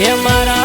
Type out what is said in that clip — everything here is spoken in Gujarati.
એ મારા